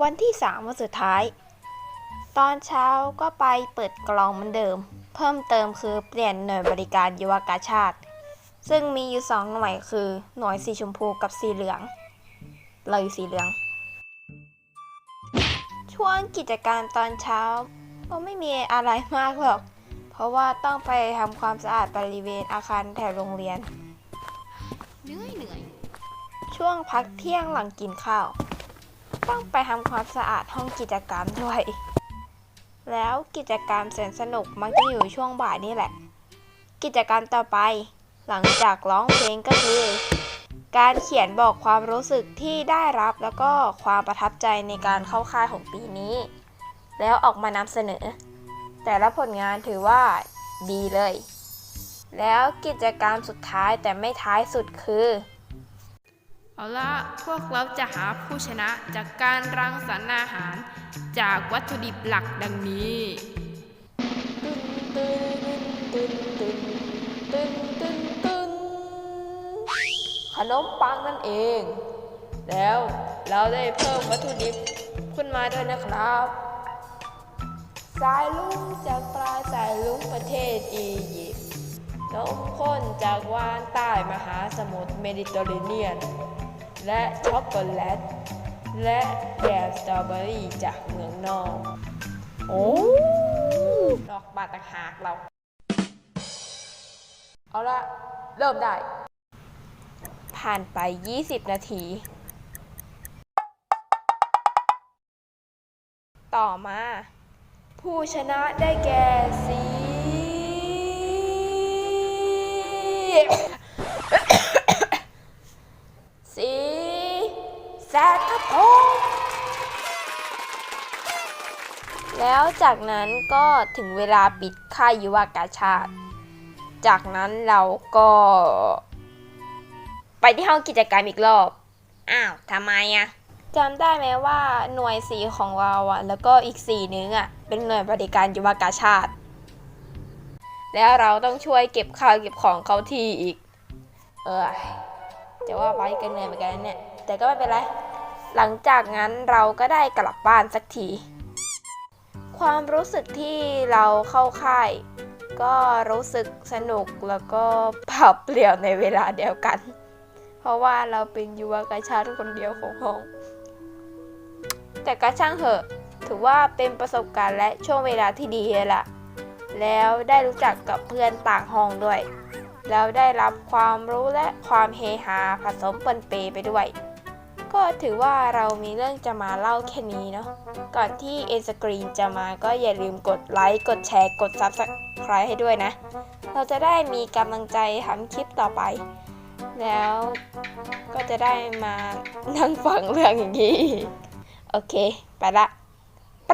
วันที่สามวันสุดท้าย ตอนเช้าก็ไปเปิดกล่องเหมือนเดิม เพิ่มเติมคือเปลี่ยนหน่วยบริการยุวกาชาติ ซึ่งมีอยู่สองหน่วยคือหน่วยสีชมพูกับสีเหลือง เราอยู่สีเหลือง ช่วงกิจการตอนเช้าก็ไม่มีอะไรมากหรอก เพราะว่าต้องไปทำความสะอาดบริเวณอาคารแถวโรงเรียน เหนื่อยเหนื่อยช่วงพักเที่ยงหลังกินข้าว ต้องไปทำความสะอาดห้องกิจกรรมด้วย แล้วกิจกรรมแสนสนุกมักจะอยู่ช่วงบ่ายนี่แหละ กิจกรรมต่อไป หลังจากร้องเพลงก็คือ การเขียนบอกความรู้สึกที่ได้รับแล้วก็ความประทับใจในการเข้าค่ายของปีนี้ แล้วออกมานำเสนอ แต่ละผลงานถือว่าดีเลย แล้วกิจกรรมสุดท้ายแต่ไม่ท้ายสุดคือ เอาละพวกเราจะหาผู้ชนะจากการรังสรรค์อาหาร จากวัตถุดิบหลักดังนี้ขนมปังนั่นเอง แล้วเราได้เพิ่มวัตถุดิบขึ้นมาด้วยนะครับ สายลุงจากปลาสายลุงประเทศอียิปต์นมข้นจากวานใต้มหาสมุทรเมดิเตอร์เรเนียน และช็อกโกแลต และแยมสตรอเบอรี่จากเมืองนอก โอ้ดอกบาตางหากเรา เอาละเริ่มได้ ผ่านไป 20 นาที ต่อมา ผู้ชนะได้แก่สีสี แซดครับผมแล้วจากนั้นก็ถึงเวลาปิดค่ายยุวกาชาติ จากนั้นเราก็ ไปที่ห้องกิจกรรมอีกรอบ อ้าวทำไมอะจำได้ไหมว่าหน่วยสีของเราอะแล้วก็อีกสีนึงอะเป็นหน่วยบริการยุวกาชาติ แล้วเราต้องช่วยเก็บข้าวเก็บของเขาที่อีก เออจะว่าไปกันเหนื่อยเหมือนกันนะเนี่ย แต่ก็ไม่เป็นไร หลังจากนั้นเราก็ได้กลับบ้านสักที ความรู้สึกที่เราเข้าค่าย ก็รู้สึกสนุกแล้วก็ปล่าเปลี่ยวในเวลาเดียวกัน เพราะว่าเราเป็นยุวกาชาติคนเดียวของห้อง แต่ก็ช่างเถอะ ถือว่าเป็นประสบการณ์และช่วงเวลาที่ดีเลยล่ะ แล้วได้รู้จักกับเพื่อนต่างห้องด้วยแล้วได้รับความรู้และความเฮฮาผสมปนเปไปด้วย ก็ถือว่าเรามีเรื่องจะมาเล่าแค่นี้เนาะ ก่อนที่เอสกรีนจะมาก็อย่าลืมกดไลค์ กดแชร์ กด Subscribe ให้ด้วยนะ เราจะได้มีกำลังใจทำคลิปต่อไป แล้วก็จะได้มานั่งฟังเรื่องอย่างนี้ โอเค ไปละไป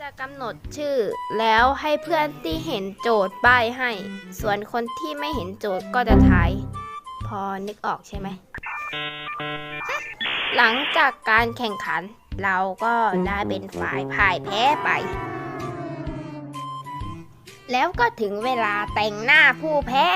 จะกำหนดชื่อแล้วให้เพื่อนที่เห็นโจทย์ป้ายให้ ส่วนคนที่ไม่เห็นโจทย์ก็จะทาย พอนึกออกใช่ไหม หลังจากการแข่งขัน เราก็ได้เป็นฝ่ายพ่ายแพ้ไป แล้วก็ถึงเวลาแต่งหน้าผู้แพ้